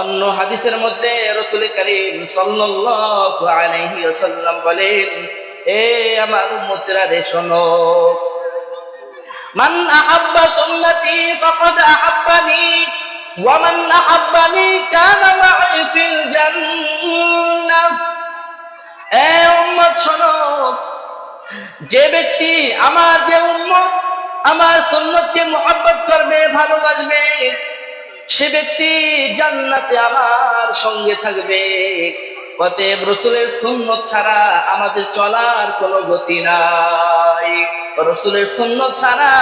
অন্য হাদিসের মধ্যে রসুল করিম সাল্লাল্লাহু আলাইহি বলেন, এ আমার উম্মতেরা রে শোনো। মান আহাব্বা সুন্নতি ফাকাদ আহাব্বানি, ওয়া মান আহাব্বানি কানা মা'i ফিল জান্নাহ। এ উম্মত শোনো, যে ব্যক্তি আমার যে উম্মত, আমার সুন্নতকে মোহাব্বত করবে, ভালোবাসবে সে ব্যক্তি জান্নাতে আমার সঙ্গে থাকবে। অতএব রসুলের সুন্নত ছাড়া আমাদের চলার কোনো গতি নাই। রসুলের সুন্নত ছাড়া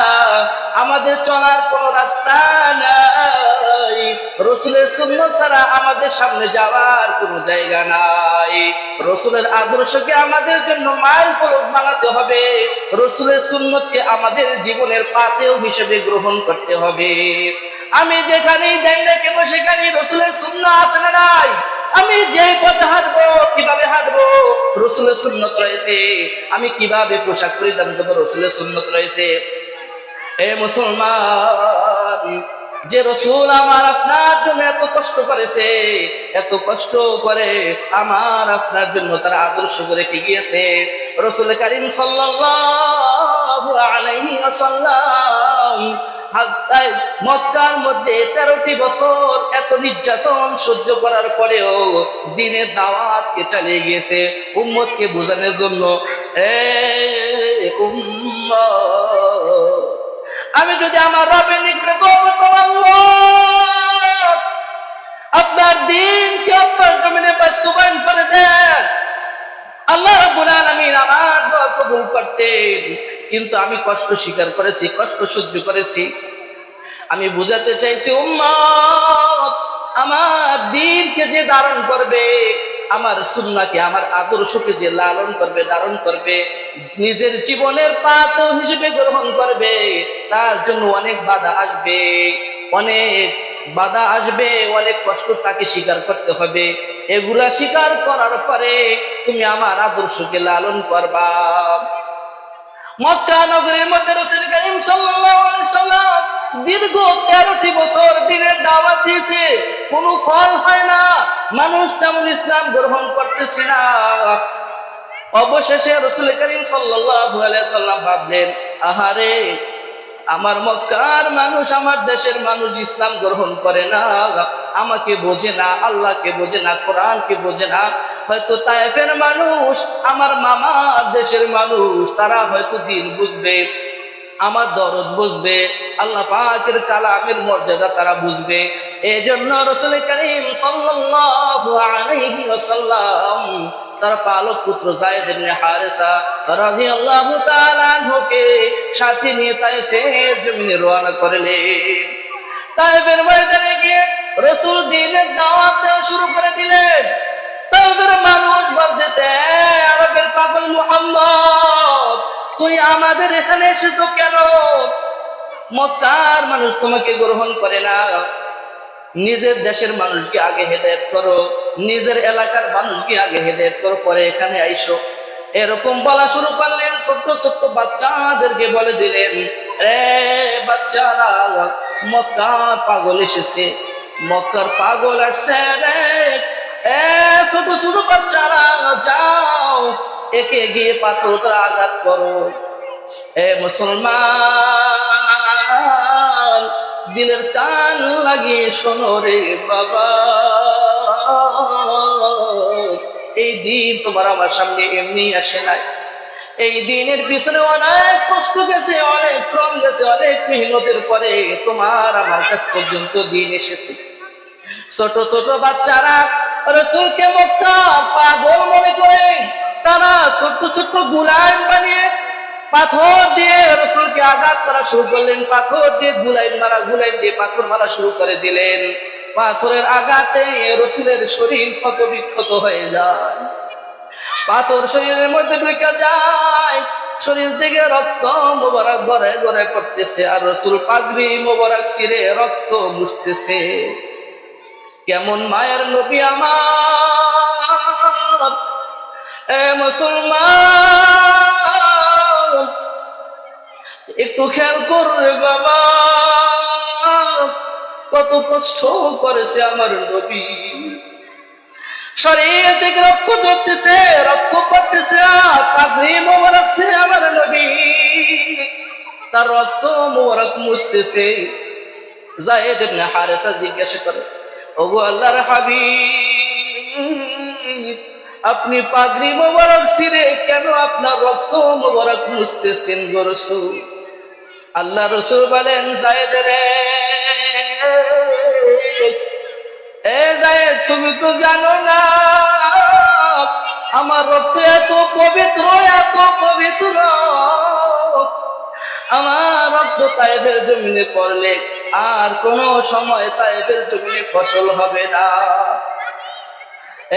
আমাদের চলার কোনো রাস্তা নাই। রসুলের সুন্নত ছাড়া আমাদের সামনে যাওয়ার কোনো জায়গা নাই। রসুলের আদর্শকে আমাদের জন্য মাইল ফলক বানাতে হবে। রসুলের সুন্নতকে আমাদের জীবনের পাতেও হিসেবে গ্রহণ করতে হবে। আমি যেখানেই দেন না কেন, সেখানেই রসুলের শূন্য আছে না নাই? আমি যে পথে হাঁটবো, কীভাবে হাঁটবো? রসুলের সুন্নত রয়েছে। আমি কীভাবে পোশাক পরিধান করব? রসুলের সুন্নত রয়েছে। এ মুসলমান যে রসুল আমার আপনার জন্য এত কষ্ট করেছে, এত কষ্ট করে আমার আপনার জন্য তারা আদর্শ করে কি গিয়েছে? রসুল করিম মক্কার মধ্যে তেরোটি বছর এত নির্যাতন সহ্য করার পরেও দিনের দাওয়াতকে চালিয়ে গিয়েছে, উম্মতকে বোঝানোর জন্য। এ আমি যদি আমার রবের নিকটে দোয়া করতাম আপনার দিনকে আপনার জমিনে বাস্তবায়ন করে দেন। আল্লাহ রাব্বুল আলামিন আমার দোয়া কবুল করতেন। কিন্তু আমি কষ্ট স্বীকার করেছি, কষ্ট সহ্য করেছি। আমি বুঝাতে চাইছি, উম্মত, আমার দিনকে যে ধারণ করবে আমার সুন্নাকে আমার আদর্শকে যে লালন করবে, ধারণ করবে, নিজের জীবনের পাত হিসেবে গ্রহণ করবে, তার জন্য অনেক বাধা আসবে, অনেক বাধা আসবে, অনেক কষ্ট তাকে স্বীকার করতে হবে। এগুলা স্বীকার করার পরে তুমি আমার আদর্শকে লালন করবা। মক্কা নগরীর মধ্যে রসুল করিম দীর্ঘ তেরোটি বছর দিনের দাওয়াত দিয়েছে। কোনো ফল হয় না। মানুষ তেমন ইসলাম গ্রহণ করতেছে না। অবশেষে রসুল করিম সাল্লাম ভাবলেন, আহারে, আমার মক্কার মানুষ আমার দেশের মানুষ ইসলাম গ্রহণ করে না। আমাকে বোঝে না, আল্লাহকে বোঝে না, কোরআনকে বোঝে না। হয়তো তায়েফের মানুষ, আমার মামার দেশের মানুষ, তারা হয়তো দিন বুঝবে, আমার দরদ বুঝবে, আল্লাহ পাকের কালামের মর্যাদা তারা বুঝবে। এই জন্য রসুল করিম সাল্লাল্লাহু আলাইহি ওয়াসাল্লাম তার পালক পুত্র জায়েদ ইবনে হারেসা রাদিয়াল্লাহু তাআলা আনহুকে সাথে নিয়ে তায়েফের জমিনে রওনা করলেন। তায়েফের ময়দানে গিয়ে রসুল দিনের দাওয়াত দেওয়া শুরু করে দিলেন। তায়েফের মানুষ বলতেছে আরবের পাগল মুহাম্মদ, তুই আমাদের এখানে এসেছ কেন? মক্কার মানুষ তোমাকে গ্রহণ করে না। নিজের দেশের মানুষকে আগে হেদায়ত করো, নিজের এলাকার মানুষকে আগে হেদায়ত করো, পরে এখানে আইসো। এরকম বলা শুরু করলেন, ছোট্ট ছোট্ট বাচ্চাদেরকে বলে দিলেন, এ বাচ্চারা মক্কার পাগল এসেছে, মক্কার পাগল আসছে রে। এ ছোট ছোট বাচ্চারা, যাও, একে গিয়ে পাথরটা আঘাত করো। এ মুসলমান দিলের কান লাগিয়ে শোনো রে বাবা। এই দিন তোমার আমার সামনে এমনি আসে নাই। এই দিনের পিছনে অনেক কষ্ট গেছে, অনেক শ্রম গেছে, অনেক মেহনতের পরে তোমার আমার কাছ পর্যন্ত দিন এসেছে। ছোট ছোট বাচ্চারা রসুলকে মক্কা পাগল মনে করে, তারা ছোট্ট ছোট্ট গুলাইন বানিয়ে পাথর দিয়ে রসুলকে আঘাত করা শুরু করলেন। পাথর দিয়ে গুলাইন মারা, গুলাইন দিয়ে পাথর মারা শুরু করে দিলেন। পাথরের আঘাতে রসুলের শরীর ক্ষত বিক্ষত হয়ে যায়। পাথর শরীরের মধ্যে ঢুকে যায়। শরীর থেকে রক্ত মোবারক গড়ে গড়ে করতেছে আর রসুল পাগড়ি মোবারক শিরে রক্ত মুছতেছে। কেমন মায়ের নবী আমার? এ মুসলমান! একটু খেয়াল করবে বাবা। কত কষ্ট করেছে আমার নবী। মোবারক সে আমার নবী। তার মুছতেছে। হারেসা জিজ্ঞাসা করে আল্লাহর আপনি পাগড়ি মোবারক ছিঁড়ে কেন আপনার রক্ত মোবারক মুছতেছেন গো রসুল? আল্লাহ রসুল বলেন রে, এ জায়েদ, তুমি তো জানো না, আমার রক্ত এত পবিত্র এত পবিত্র। আমার রক্ত তাইফের জমিনে পড়লে আর কোনো সময় তাইফের জমিনে ফসল হবে না।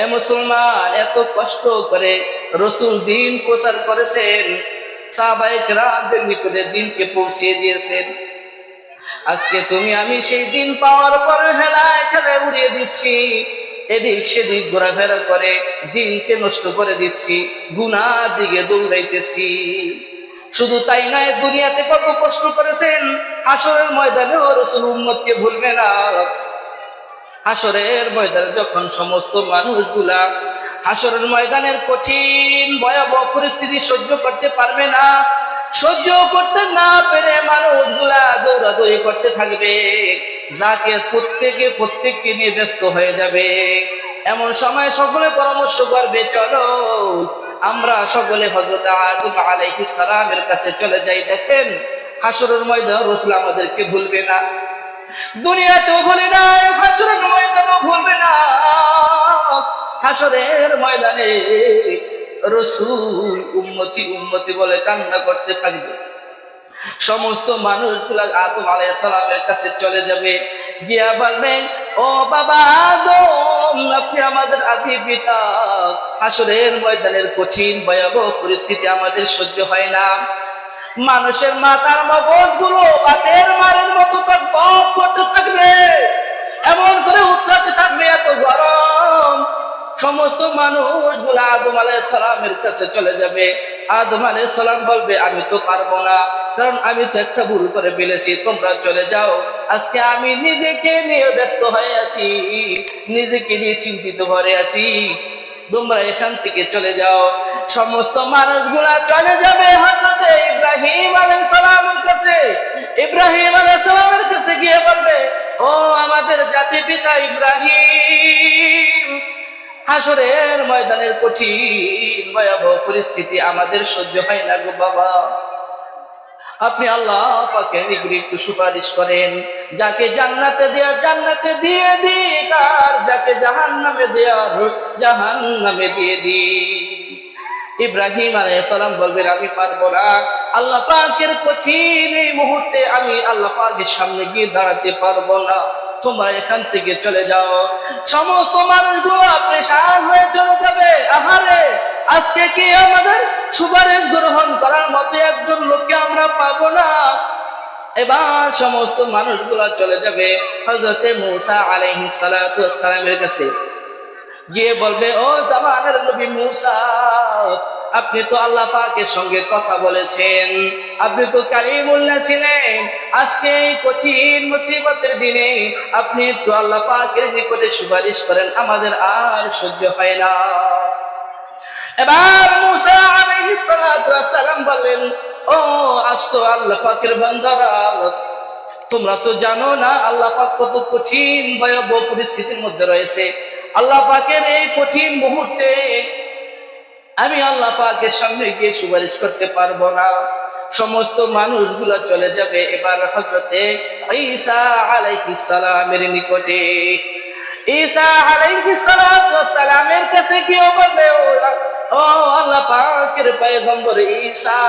এ মুসলমান, এত কষ্ট করে রসুল দিন প্রচার করেছেন দিনকে পৌঁছিয়ে দিয়েছেন। আজকে তুমি, আমি সেই দিন পাওয়ার পরে হেলায় খেলায় উড়িয়ে দিচ্ছি। এদিক সেদিক ঘোরাফেরা করে দিনকে নষ্ট করে দিচ্ছি। গুনার দিকে দৌড়াইতেছি। শুধু তাই নয়, দুনিয়াতে কত প্রশ্ন করেছেন। হাসরের ময়দানেও রসুল উম্মতকে ভুলবে না। হাসরের ময়দানে যখন সমস্ত মানুষগুলা হাসরের ময়দানের কঠিন, ভয়াবহ পরিস্থিতি সহ্য করতে পারবে না। সহ্য করতে না পেরে মানুষগুলা দৌড়াদৌড়ি করতে থাকবে। যাকে প্রত্যেকে প্রত্যেককে নিয়ে ব্যস্ত হয়ে যাবে। এমন সময় সকলে পরামর্শ করবে, চলো, আমরা সকলে হজরত আদম আলাইহিস সালামের কাছে চলে যাই। দেখেন, হাসরের ময়দান রসুল আমাদেরকে ভুলবে না। দুনিয়াতেও ভুলে না হাসরের ময়দানও ভুলবে না। হাসরের ময়দানে রসুল উম্মতি উম্মতি বলে কান্না করতে থাকবে। সমস্ত মানুষগুলা আদম আলাইহিস সালামের কাছে চলে যাবে। গিয়া বলবেন ও বাবা আদম, আপনি আমাদের আদি পিতা। হাসরের ময়দানের কঠিন, ভয়াবহ পরিস্থিতি আমাদের সহ্য হয় না। মানুষের মাথার মগজগুলো বাতের মারের মতো করতে থাকবে। এমন করে উত্তরাতে থাকবে এত গরম। সমস্ত মানুষগুলো আদম আলাই সালামের কাছে চলে যাবে। আদম আলাই সালাম বলবে, আমি তো পারব না, কারণ আমি তো একটা ভুল করে ফেলেছি, তোমরা চলে যাও। আজকে আমি নিজেকে নিয়ে ব্যস্ত হয়ে আছি, নিজেকে নিয়ে চিন্তিত ভরে আছি। তোমরা এখান থেকে চলে যাও। সমস্ত মানুষগুলা চলে যাবে হজরতে ইব্রাহিম আলাইহিস সালামের কাছে। ইব্রাহিম আলাইহিস সালামের কাছে গিয়ে বলবে, ও আমাদের জাতি পিতা ইব্রাহিম হাসরের ময়দানের কঠিন, ভয়াবহ পরিস্থিতি আমাদের সহ্য হয় না গো বাবা। আপনি আল্লাহ পাকে একটু সুপারিশ করেন। যাকে জান্নাতে দেওয়ার জান্নাতে দিয়ে দিক আর যাকে জাহান নামে দেওয়ার জাহান নামে দিয়ে দিক ইব্রাহিম আলাইসালাম বলবেন, আমি পারব না। আল্লাহ পাকের কঠিন এই মুহূর্তে আমি আল্লাহ পাকের সামনে গিয়ে দাঁড়াতে পারব না। তোমরা এখান থেকে চলে যাও। সমস্ত মানুষগুলো প্রেশান হয়ে চলে যাবে। আহারে, আজকে কি আমাদের সুপারিশ গ্রহণ করার মতো একজন লোককে আমরা পাবো না? এবার সমস্ত মানুষগুলা চলে যাবে হজরতে মুসা আলাইহিস সালাতু সালামের কাছে। গিয়ে বলবে, ও জামানের নবী মুসা আপনি তো আল্লাহ পাকের সঙ্গে কথা বলেছেন। আপনি তো কালিমুল্লাহ ছিলেন আজকে এই কঠিন মুসিবতের দিনে আপনি একটু আল্লাহ পাকের নিকটে সুপারিশ করেন, আমাদের আর সহ্য হয় না। এবার মুসা আলাইহিস সালাম বললেন, ও আজ তো আল্লাহ পাকের বান্দারা, তোমরা তো জানো না, আল্লাহ পাক কত কঠিন, ভয়াবহ পরিস্থিতির মধ্যে রয়েছে। আল্লাহ পাকের এই কঠিন মুহূর্তে আমি আল্লাহ পাকের সামনে গিয়ে সুপারিশ করতে পারব না। সমস্ত মানুষগুলো চলে যাবে এবার হজরতে ঈসা আলাইহিস সালামের নিকটে। ঈসা আলাইহিস সালামের কাছে গিয়ে বলবে, ও আল্লাহ পাকের পয়গম্বর ঈসা,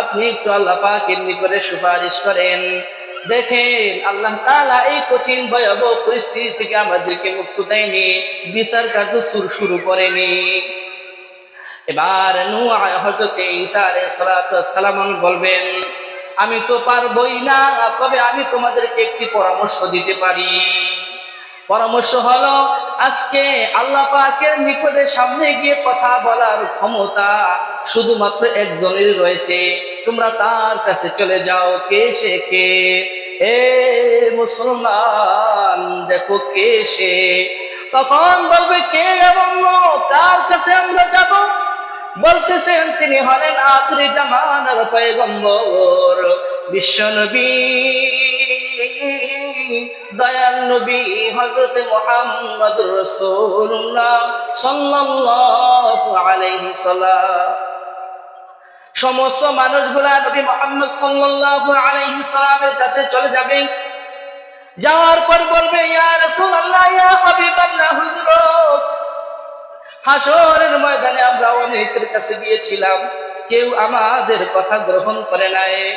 আপনি একটু আল্লাহ পাকের নিকটে সুপারিশ করেন। দেখেন, আল্লাহ তালা এই কঠিন, ভয়াবহ পরিস্থিতি থেকে আমাদেরকে মুক্ত দেয়নি, বিচার কার্য শুরু শুরু করেনি। এবার নু হযরত ঈসা সালাম বলবেন, আমি তো পারবই না, তবে আমি তোমাদেরকে একটি পরামর্শ দিতে পারি। পরামর্শ হলো, আজকে আল্লাহ পাকের নিকটে সামনে গিয়ে কথা বলার ক্ষমতা শুধুমাত্র একজনের রয়েছে। তোমরা তার কাছে চলে যাও, কে সে কে? এ মুসলমান, দেখো কে সে? তখন বলবে, কে লোক? কার কাছে আমরা যাব? বলতেছেন, তিনি হলেন আখরি জামানার পয়গম্বর, বিশ্বনবী। দয়াল নবী হযরত মুহাম্মদ রাসূলুল্লাহ সাল্লাল্লাহু আলাইহি সাল্লাম। সমস্ত মানুষগুলা নবী মোহাম্মদ সাল্লাল্লাহু আলাইহি সাল্লামের কাছে চলে যাবে। যাওয়ার পর বলবে, ইয়া রাসূলুল্লাহ, ইয়া হাবিবাল্লাহ, হুজুর হাসরের ময়দানে আমরা অনেকের কাছে গিয়েছিলাম। কেউ আমাদের কথা গ্রহণ করে নাই।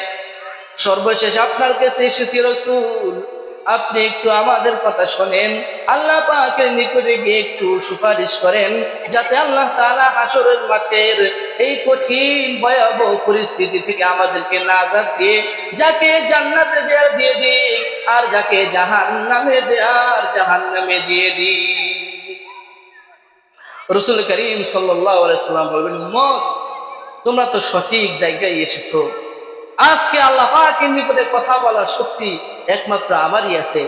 সর্বশেষ আপনার কাছে এসেছি রসুল। আপনি একটু আমাদের কথা শোনেন। আল্লাহ পাকের নিকটে গিয়ে একটু সুপারিশ করেন, যাতে আল্লাহ তাআলা হাসরের মাঠের এই কঠিন, ভয়াবহ পরিস্থিতি থেকে আমাদেরকে নাজাত দিয়ে, যাকে জান্নাতে দেয়া দিয়ে দিক, আর যাকে জাহান নামে দেয়ার জাহান নামে দিয়ে দিক। রসুল করিম সাল্লাম বলবেন, উম্মত, তোমরা তো সঠিক জায়গায় এসেছ। আজকে আল্লাহ পাকের নিকটে কথা বলার শক্তি একমাত্র আমারই আছে।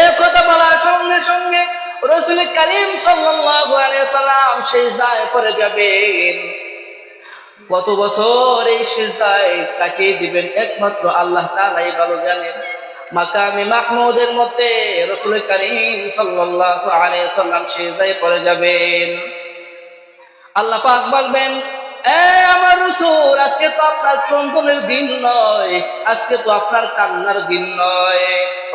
এ কথা বলার সঙ্গে সঙ্গে রসুল করিম সাল্লাম শেষ দায় যাবেন। কত বছর এই সিজদায় কাটিয়ে দিবেন একমাত্র আল্লাহ তাআলাই ভালো জানেন। মাকামে মাহমুদের মধ্যে রসুল করিম সাল্লাল্লাহু আলাইহি সাল্লাম সিজদায় পড়ে যাবেন। আল্লাহ পাক বলবেন আমার রসুল, আজকে তো আপনার ক্রন্দনের দিন নয়, আজকে তো আপনার কান্নার দিন নয়।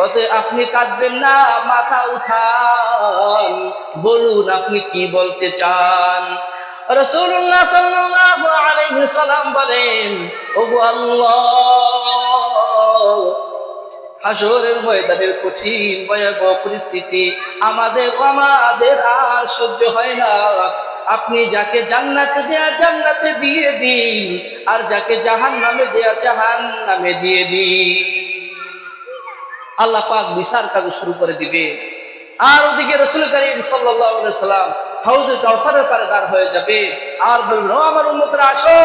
অতএব আপনি কাঁদবেন না, মাথা উঠান, বলুন আপনি কি বলতে চান? রসুল্লাহ সাল্লাল্লাহু আলাইহি সাল্লাম বলেন, ওগো আল্লাহ হাসরের ময়দানের কঠিন, ভয়াবহ পরিস্থিতি আমাদের আমাদের আর সহ্য হয় না। আপনি যাকে জান্নাতে দেয়া জান্নাতে দিয়ে দিন, আর যাকে জাহান নামে দেয়া জাহান নামে দিয়ে দিন। আল্লাহ পাক বিচার কাজ শুরু করে দিবে। আর ওদিকে রসুল করিম সাল্লাম হাউজের কাউসারের পারে দাঁড় হয়ে যাবে। আর বলবেন আমার উম্মতরা, আসো।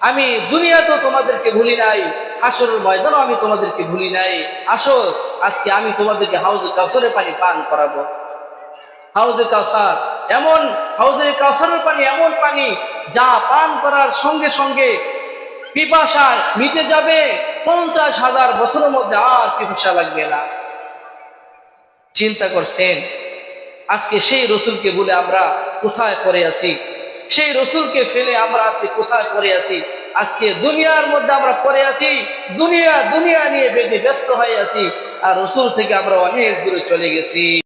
আমি দুনিয়াতেও তোমাদেরকে ভুলি নাই হাসরের ময়দানও আমি তোমাদেরকে ভুলি নাই। আসো, আজকে আমি তোমাদেরকে হাউজে কাউসারের পানি পান করাবো। হাউজে কাউসার এমন হাউজে কাউসারের পানি, এমন পানি যা পান করার সঙ্গে সঙ্গে পিপাসা মিটে যাবে। পঞ্চাশ হাজার বছরের মধ্যে আর পিপাসা লাগবে না। চিন্তা করছেন, আজকে সেই রসুলকে বলে আমরা কোথায় পড়ে আছি? সেই রসুলকে ফেলে আমরা আজকে কোথায় পড়ে আছি? আজকে দুনিয়ার মধ্যে আমরা পড়ে আছি, দুনিয়া দুনিয়া নিয়ে বেঁধে ব্যস্ত হয়ে আছি, আর রসুল থেকে আমরা অনেক দূরে চলে গেছি।